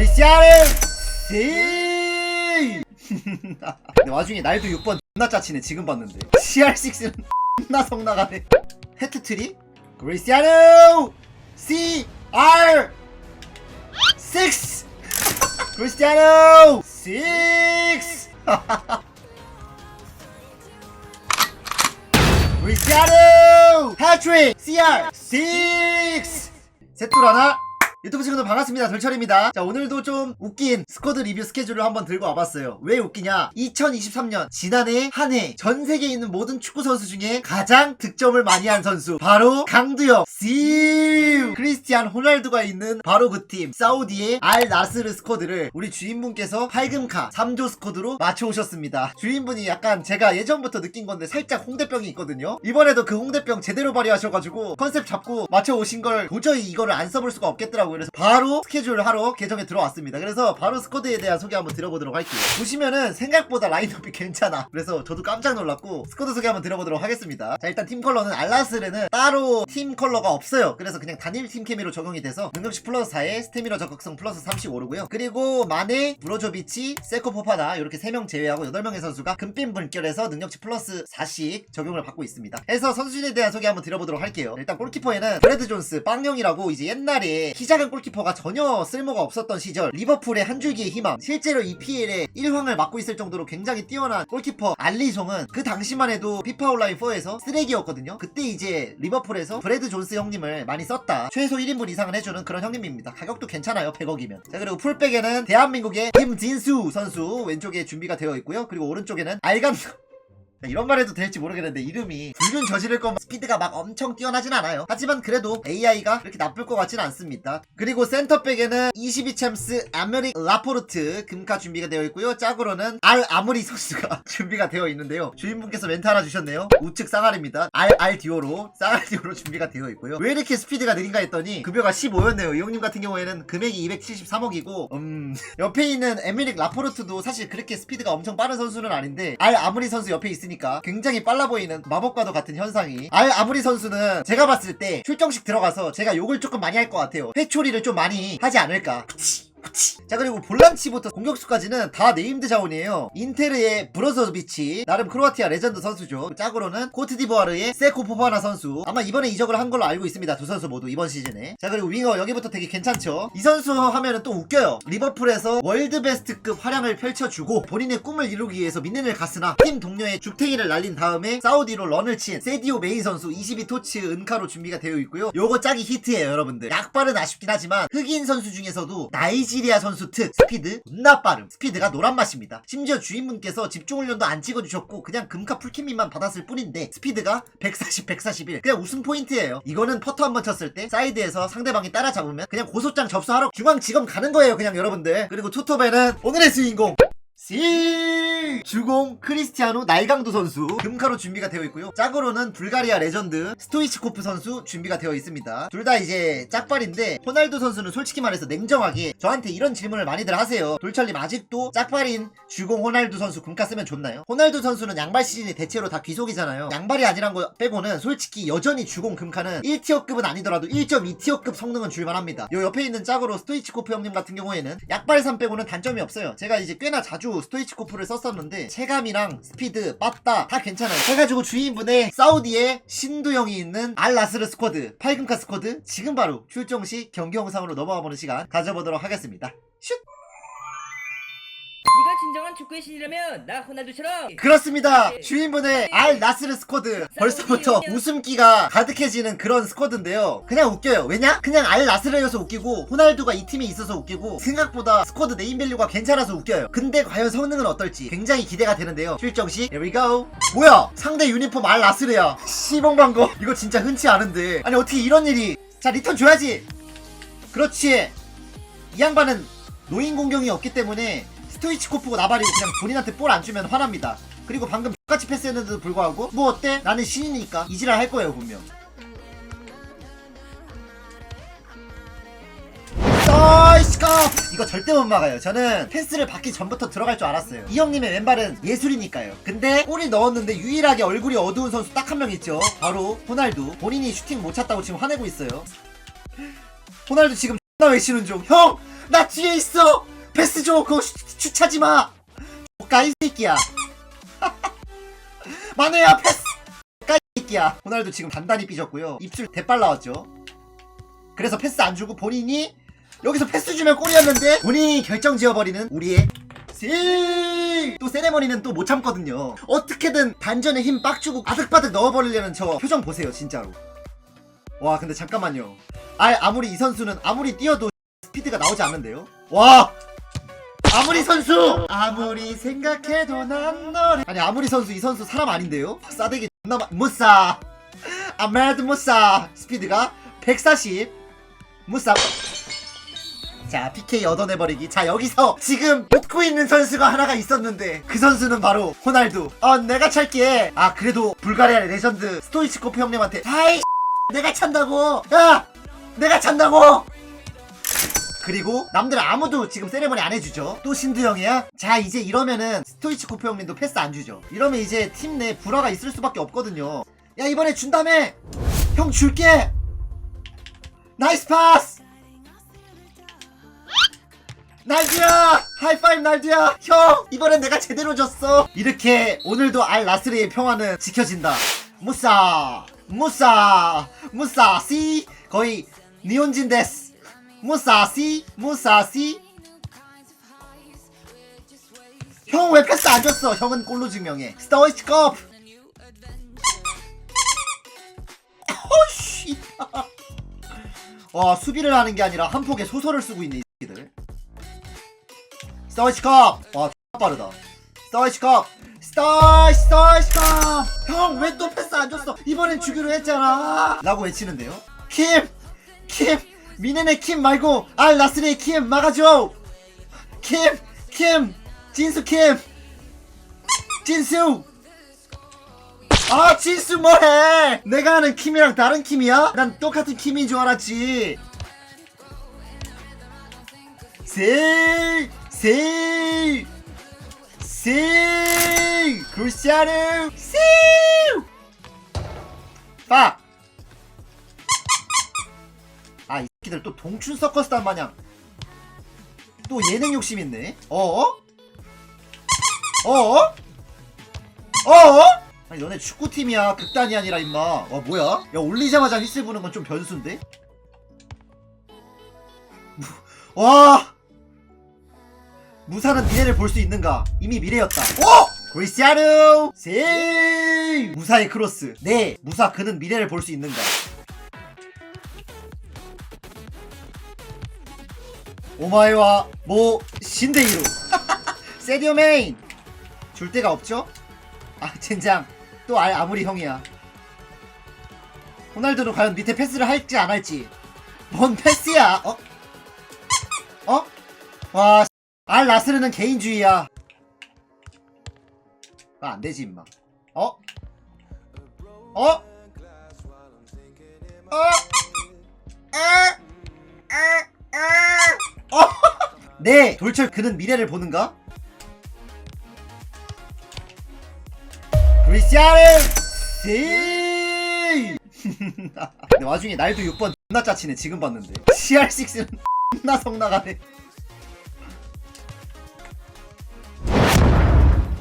크리스티아노 씨. 근데 와중에 날도 6번 존나 짜치네 지금 봤는데. CR6는 존나 성나가네. 헤트트리? 크리스티아노 CR 6 크리스티아노 6 크리스티아노 해트릭 CR 6 셋둘 하나 유튜브 친구들 반갑습니다. 돌철입니다. 자 오늘도 좀 웃긴 스쿼드 리뷰 스케줄을 한번 들고 와봤어요. 왜 웃기냐? 2023년 지난해 한 해 전 세계에 있는 모든 축구 선수 중에 가장 득점을 많이 한 선수 바로 강두혁 씨 크리스티안 호날두가 있는 바로 그 팀 사우디의 알 나스르 스쿼드를 우리 주인분께서 팔금카 3조 스쿼드로 맞춰 오셨습니다. 주인분이 약간 제가 예전부터 느낀 건데 살짝 홍대병이 있거든요. 이번에도 그 홍대병 제대로 발휘하셔가지고 컨셉 잡고 맞춰 오신 걸 도저히 이거를 안 써볼 수가 없겠더라고요 그래서 바로 스케줄 하러 계정에 들어왔습니다. 그래서 바로 스쿼드에 대한 소개 한번 드려보도록 할게요. 보시면은 생각보다 라인업이 괜찮아. 그래서 저도 깜짝 놀랐고 스쿼드 소개 한번 드려보도록 하겠습니다. 자 일단 팀 컬러는 알라스르는 따로 팀 컬러가 없어요. 그래서 그냥 단일 팀 케미로 적용이 돼서 능력치 플러스 4에 스태미너 적극성 플러스 30 오르고요. 그리고 마네, 브로조비치, 세코 포파나 이렇게 3명 제외하고 8명의 선수가 금빛 물결에서 능력치 플러스 4씩 적용을 받고 있습니다. 해서 선수진에 대한 소개 한번 드려보도록 할게요. 일단 골키퍼에는 브래드 존스, 빵령이라고 이제 옛날에 키 작은 골키퍼가 전혀 쓸모가 없었던 시절 리버풀의 한 줄기의 희망 실제로 EPL의 1황을 맡고 있을 정도로 굉장히 뛰어난 골키퍼 알리송은 그 당시만 해도 피파 온라인 4에서 쓰레기였거든요. 그때 이제 리버풀에서 브래드 존스 형님을 많이 썼다. 최소 1인분 이상은 해주는 그런 형님입니다. 가격도 괜찮아요 100억이면. 자 그리고 풀백에는 대한민국의 김진수 선수 왼쪽에 준비가 되어 있고요. 그리고 오른쪽에는 알감 이런 말 해도 될지 모르겠는데 이름이 불륜 저지를 거면 스피드가 막 엄청 뛰어나진 않아요. 하지만 그래도 AI가 그렇게 나쁠 것 같진 않습니다. 그리고 센터백에는 22챔스 아메릭 라포르트 금카 준비가 되어 있고요. 짝으로는 알 아무리 선수가 준비가 되어 있는데요. 주인분께서 멘트 하나 주셨네요. 우측 쌍알입니다. 알 알 디오로. 쌍알 디오로 준비가 되어 있고요. 왜 이렇게 스피드가 느린가 했더니 급여가 15였네요. 이 형님 같은 경우에는 금액이 273억이고 음 옆에 있는 에메릭 라포르트도 사실 그렇게 스피드가 엄청 빠른 선수는 아닌데 알 아무리 선수 옆에 있으니까 굉장히 빨라 보이는 마법과도 같은 현상이. 알 아무리 선수는 제가 봤을 때 출정식 들어가서 제가 욕을 조금 많이 할 것 같아요. 회초리를 좀 많이 하지 않을까 자 그리고 볼란치부터 공격수까지는 다 네임드 자원이에요. 인테르의 브로zo비치 나름 크로아티아 레전드 선수죠. 짝으로는 코트디부아르의 세코 포파나 선수. 아마 이번에 이적을 한 걸로 알고 있습니다 두 선수 모두 이번 시즌에. 자 그리고 윙어 여기부터 되게 괜찮죠? 이 선수 하면은 또 웃겨요. 리버풀에서 월드 베스트급 활약을 펼쳐주고 본인의 꿈을 이루기 위해서 미넨을 갔으나 팀 동료의 죽탱이를 날린 다음에 사우디로 런을 친 세디오 메이 선수 22토치 은카로 준비가 되어 있고요. 요거 짝이 히트예요 여러분들. 약발은 아쉽긴 하지만 흑인 선수 중에서도 나이지 리아 선수 특 스피드 존나 빠름. 스피드가 노란 맛입니다. 심지어 주인분께서 집중훈련도 안 찍어주셨고 그냥 금카 풀킴미만 받았을 뿐인데 스피드가 140 141 그냥 우승 포인트예요. 이거는 퍼터 한번 쳤을 때 사이드에서 상대방이 따라잡으면 그냥 고소장 접수하러 중앙지검 가는 거예요 그냥 여러분들. 그리고 투톱에는 오늘의 주인공 씨! 주공 크리스티아노 날강도 선수. 금카로 준비가 되어 있고요. 짝으로는 불가리아 레전드 스토이치코프 선수 준비가 되어 있습니다. 둘 다 이제 짝발인데 호날두 선수는 솔직히 말해서 냉정하게 저한테 이런 질문을 많이들 하세요. 돌철님 아직도 짝발인 주공 호날두 선수 금카 쓰면 좋나요? 호날두 선수는 양발 시즌이 대체로 다 귀속이잖아요. 양발이 아니란 거 빼고는 솔직히 여전히 주공 금카는 1티어급은 아니더라도 1.2티어급 성능은 줄만합니다. 요 옆에 있는 짝으로 스토이치코프 형님 같은 경우에는 약발산 빼고는 단점이 없어요. 제가 이제 꽤나 자주 스토이치코프를 썼었는데 체감이랑 스피드, 빠따 다 괜찮아요. 해가지고 주인분의 사우디에 신두영이 있는 알라스르 스쿼드, 팔금카 스쿼드 지금 바로 출정 시 경기 영상으로 넘어가 보는 시간 가져보도록 하겠습니다. 슛! 진정한 축구의 신이라면 나 호날두처럼 그렇습니다. 주인분의 알 나스르 스쿼드 벌써부터 웃음기가 가득해지는 그런 스쿼드인데요. 그냥 웃겨요. 왜냐? 그냥 알 나스르여서 웃기고 호날두가 이 팀에 있어서 웃기고 생각보다 스쿼드 네임밸류가 괜찮아서 웃겨요. 근데 과연 성능은 어떨지 굉장히 기대가 되는데요. 출정시 Here we go. 뭐야? 상대 유니폼 알 나스르야. 시봉방거 이거 진짜 흔치 않은데 아니 어떻게 이런 일이 자 리턴 줘야지. 그렇지. 이 양반은 노인 공경이 없기 때문에 스토이치코프고 나발이고 그냥 본인한테 볼 안 주면 화납니다. 그리고 방금 똑같이 패스했는데도 불구하고 뭐 어때? 나는 신이니까 이지랄 할 거예요 분명. 서이스컵 이거 절대 못 막아요. 저는 패스를 받기 전부터 들어갈 줄 알았어요. 이 형님의 왼발은 예술이니까요. 근데 골이 넣었는데 유일하게 얼굴이 어두운 선수 딱 한 명 있죠. 바로 호날두. 본인이 슈팅 못 찼다고 지금 화내고 있어요. 호날두 지금 X나 외치는 중. 형! 나 뒤에 있어 패스 줘 그거 주- 주차지 마 까이 새끼야 마네야 패스 까이 새끼야 호날두 지금 단단히 삐졌고요 입술 대빨 나왔죠 그래서 패스 안 주고 본인이 여기서 패스 주면 골이었는데 본인이 결정 지어버리는 우리의 세! 또 세레머니는 또 못 참거든요. 어떻게든 단전에 힘 빡 주고 아득바득 넣어버리려는 저 표정 보세요, 진짜로. 와, 근데 잠깐만요. 아, 아무리 이 선수는 아무리 뛰어도 스피드가 나오지 않는데요? 와! 아무리 선수! 아무리 생각해도 난 너를. 아니, 아무리 선수, 이 선수 사람 아닌데요? 싸대기 존나 마... 무싸! 아메드 무싸! 스피드가 140. 무싸. 자 PK 얻어내버리기 자 여기서 지금 웃고 있는 선수가 하나가 있었는데 그 선수는 바로 호날두 어 내가 찰게 아 그래도 불가리아 레전드 스토이치코프 형님한테 아이 내가 찬다고 야 내가 찬다고 그리고 남들 아무도 지금 세레머니 안 해주죠 또 신두 형이야 자 이제 이러면은 스토이치 코프 형님도 패스 안 주죠 이러면 이제 팀 내 불화가 있을 수밖에 없거든요 야 이번에 준다며 형 줄게 나이스 파스 날두야! 하이파이브 날두야! 형! 이번엔 내가 제대로 졌어! 이렇게 오늘도 알 나스리의 평화는 지켜진다. 무싸! 무싸! 무싸시! 거의 니온진 데스! 무싸시! 무싸시! 형 왜 패스 안 줬어? 형은 골로 증명해. 스타워이치 컵! 어씨! 와 수비를 하는 게 아니라 한 폭에 소설을 쓰고 있네 이 새끼들. 스타이치컵! 와, X 빠르다. 스타이치컵! 스타이, 스타이치컵! 형, 왜 또 패스 안 줬어? 이번엔 주기로 했잖아! 라고 외치는데요. 킴! 킴! 미네네 킴 말고, 알 나스리의 킴 막아줘! 킴! 킴! 진수 킴! 진수! 아, 진수 뭐해! 내가 아는 킴이랑 다른 킴이야? 난 똑같은 킴인 줄 알았지. 세, 세, 세, 크리스티아노, 세, 빠. 새끼들 또 동춘 서커스단 마냥. 또 예능 욕심 있네. 어? 어? 어? 아니 너네 축구팀이야. 극단이 아니라 임마. 와 뭐야? 야 올리자마자 휘슬 부는 건 좀 변수인데? 무- 와! 무사는 미래를 볼 수 있는가? 이미 미래였다. 오! 크리스티아노 세 무사의 크로스. 네 무사 그는 미래를 볼 수 있는가 오마이와 모 신데이루 세디오 메인 줄 데가 없죠? 아 젠장 또알 아무리 형이야 호날두는 과연 밑에 패스를 할지 안 할지 뭔 패스야 어? 어? 와, 알 나스르는 개인주의야. 아, 안 되지, 임마. 어? 어? 어? 아! 네, 돌철 그는 미래를 보는가? 크리스티아노 씨! 근데 와중에 날도 6번 존나 짜치네 지금 봤는데 CR6는 존나 성나가네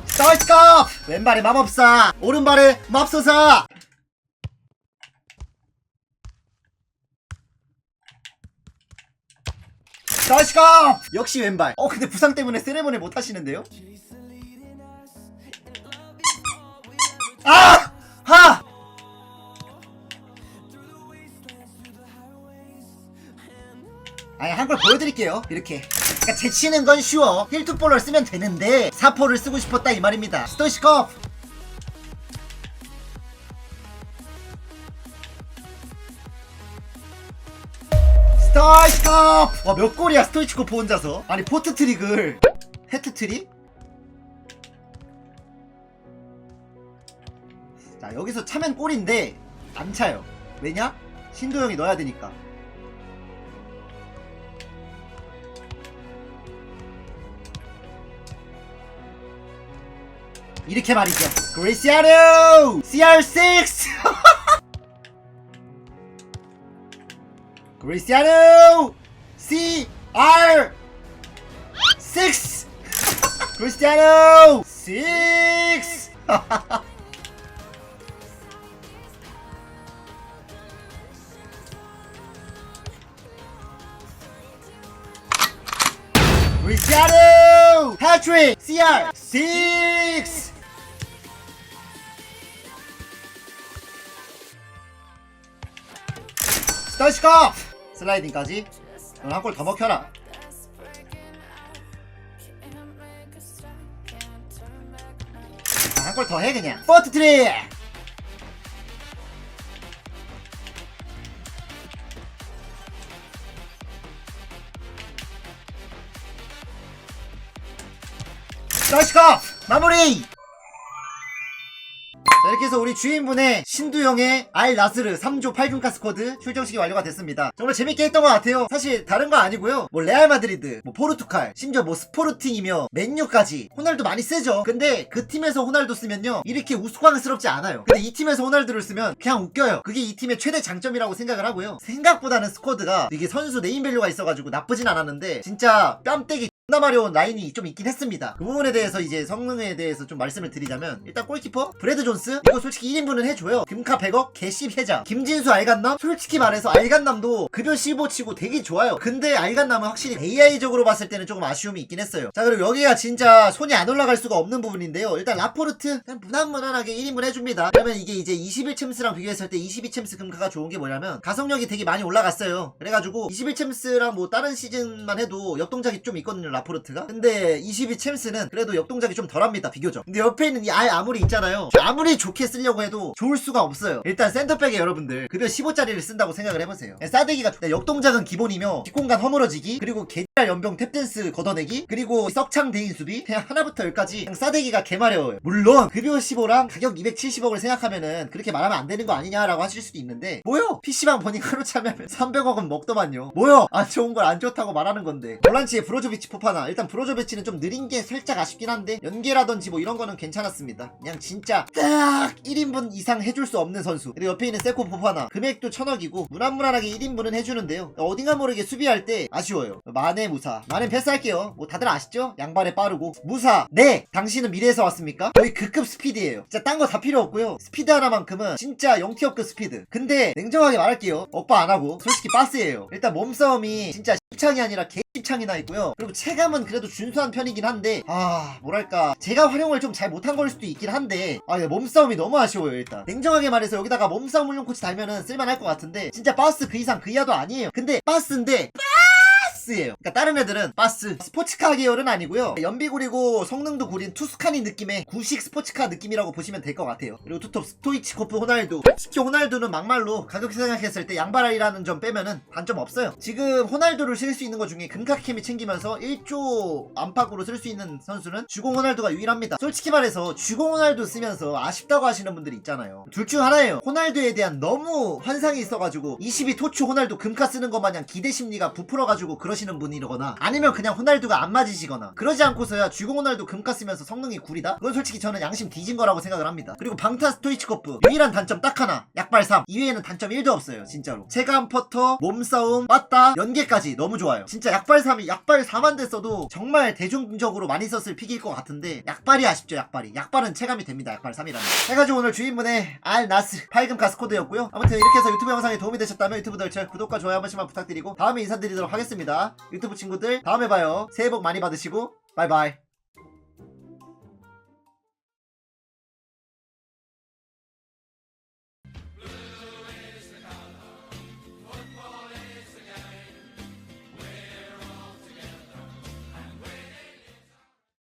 스타이스 컵! 왼발에 맘없사 오른발에 맙소사 스타이스 컵! 역시 왼발 어 근데 부상 때문에 세레모니 못 하시는데요? 아! 하! 아니 한 걸 보여드릴게요 이렇게 그러니까 제치는 건 쉬워 힐투볼을 쓰면 되는데 사포를 쓰고 싶었다 이 말입니다 스토이시컵 스토이시컵 와몇 골이야 스토이치코프 혼자서 아니 포트 트릭을 헤트 트릭? 자 여기서 차면 골인데 안 차요 왜냐? 신도영이 넣어야 되니까 이렇게 말이죠. 그리시아노! CR6! Cristiano CR six. Cristiano six. Cristiano Patrick. CR six. Stoichkov. 슬라이딩까지. 넌한골 더 먹혀라. 한 골 더 해 그냥. 포트 트릭 스타시컵 마무리! 자 이렇게 해서 우리 주인분의 신두영의 알 나스르 3조 8금가 스쿼드 출정식이 완료가 됐습니다. 정말 재밌게 했던 것 같아요. 사실 다른 거 아니고요. 뭐 레알 마드리드 뭐 포르투갈 심지어 뭐 스포르팅이며 맨유까지 호날두 많이 쓰죠. 근데 그 팀에서 호날두 쓰면요 이렇게 우스꽝스럽지 않아요. 근데 이 팀에서 호날두를 쓰면 그냥 웃겨요. 그게 이 팀의 최대 장점이라고 생각을 하고요. 생각보다는 스쿼드가 이게 선수 네임밸류가 있어가지고 나쁘진 않았는데 진짜 뺨때기 존나 마려운 라인이 좀 있긴 했습니다. 그 부분에 대해서 이제 성능에 대해서 좀 말씀을 드리자면 일단 골키퍼 브래드 존스 이거 솔직히 1인분은 해줘요. 금카 100억 개씹 해자 김진수 알간남 솔직히 말해서 알간남도 급여 15치고 되게 좋아요. 근데 알간남은 확실히 AI적으로 봤을 때는 조금 아쉬움이 있긴 했어요. 자 그리고 여기가 진짜 손이 안 올라갈 수가 없는 부분인데요. 일단 라포르트 그냥 무난무난하게 1인분 해줍니다. 그러면 이게 이제 21챔스랑 비교했을 때 22챔스 금카가 좋은 게 뭐냐면 가속력이 되게 많이 올라갔어요. 그래가지고 21챔스랑 뭐 다른 시즌만 해도 역동작이 좀 있거든요. 라포르트가? 근데 22 챔스는 그래도 역동작이 좀 덜합니다 비교적. 근데 옆에 있는 이알 아무리 있잖아요. 아무리 좋게 쓰려고 해도 좋을 수가 없어요. 일단 센터백에 여러분들 급여 15짜리를 쓴다고 생각을 해보세요. 싸대기가 역동작은 기본이며 뒷공간 허물어지기 그리고 개랄 연병 탭댄스 걷어내기 그리고 석창 대인 수비 그냥 하나부터 열까지 그냥 싸대기가 개마려워요. 물론 급여 15랑 가격 270억을 생각하면은 그렇게 말하면 안 되는 거 아니냐라고 하실 수도 있는데 뭐요? PC방 보니까 하루 참여하면 300억은 먹더만요. 뭐요? 안 좋은 걸 안 좋다고 말하는 건데. 볼란치의 브로조비치 포파 하나 일단 브로조비치는 좀 느린 게 살짝 아쉽긴 한데 연계라든지 뭐 이런 거는 괜찮았습니다. 그냥 진짜 딱 1인분 이상 해줄 수 없는 선수. 그리고 옆에 있는 세코 포파나 금액도 천억이고 무난무난하게 1인분은 해주는데요. 어딘가 모르게 수비할 때 아쉬워요 무사. 마네 패스할게요. 뭐 다들 아시죠? 양발에 빠르고. 무사. 네! 당신은 미래에서 왔습니까? 거의 극급 스피드예요. 진짜 딴 거 다 필요 없고요. 스피드 하나만큼은 진짜 영티업급 스피드. 근데 냉정하게 말할게요. 억바 안하고. 솔직히 빠스예요. 일단 몸싸움이 진짜 10창이 아니라 개 10창이 나 있고요. 그리고 체감은 그래도 준수한 편이긴 한데 아 뭐랄까. 제가 활용을 좀 잘 못한 걸 수도 있긴 한데 아 몸싸움이 너무 아쉬워요 일단. 냉정하게 말해서 여기다가 몸싸움 훈련 코치 달면은 쓸만할 것 같은데 진짜 바스 그 이상 그 이하도 아니에요. 근데 바스인데 바스예요. 그러니까 다른 애들은 바스 스포츠카 계열은 아니고요. 연비 구리고 성능도 구린 투스카니 느낌의 구식 스포츠카 느낌이라고 보시면 될 것 같아요. 그리고 투톱 스토이치코프 호날두. 솔직히 호날두는 막말로 가격 생각했을 때 양발이라는 점 빼면은 단점 없어요. 지금 호날두를 쓸 수 있는 것 중에 금카케미 챙기면서 1조 안팎으로 쓸 수 있는 선수는 주공 호날두가 유일합니다. 솔직히 말해서 주공 호날두 쓰면서 아쉽다고 하시는 분들이 있잖아요. 둘 중 하나예요. 호날두에 대한 너무 환상이 있어가지고 22 토추 호날두 금카 쓰는 것 마냥 기대 심리가 부풀어가지고 그러시 는 분이거나 아니면 그냥 호날두가 안 맞으시거나 그러지 않고서야 주공 호날두 금카 쓰면서 성능이 구리다? 그건 솔직히 저는 양심 뒤진 거라고 생각을 합니다. 그리고 방타 스토이치코프 유일한 단점 딱 하나. 약발 3 이외에는 단점 1도 없어요 진짜로. 체감 퍼터 몸싸움 빠따 연계까지 너무 좋아요. 진짜 약발 3이 약발 4만 됐어도 정말 대중적으로 많이 썼을 픽일 것 같은데 약발이 아쉽죠 약발이. 약발은 체감이 됩니다 약발 3이라면. 해가지고 오늘 주인분의 알 나스 8금 가스코드였고요. 아무튼 이렇게 해서 유튜브 영상이 도움이 되셨다면 유튜브 덜철 구독과 좋아요 한 번씩만 부탁드리고 다음에 인사드리도록 하겠습니다 유튜브 친구들 다음에 봐요. 새해 복 많이 받으시고 바이바이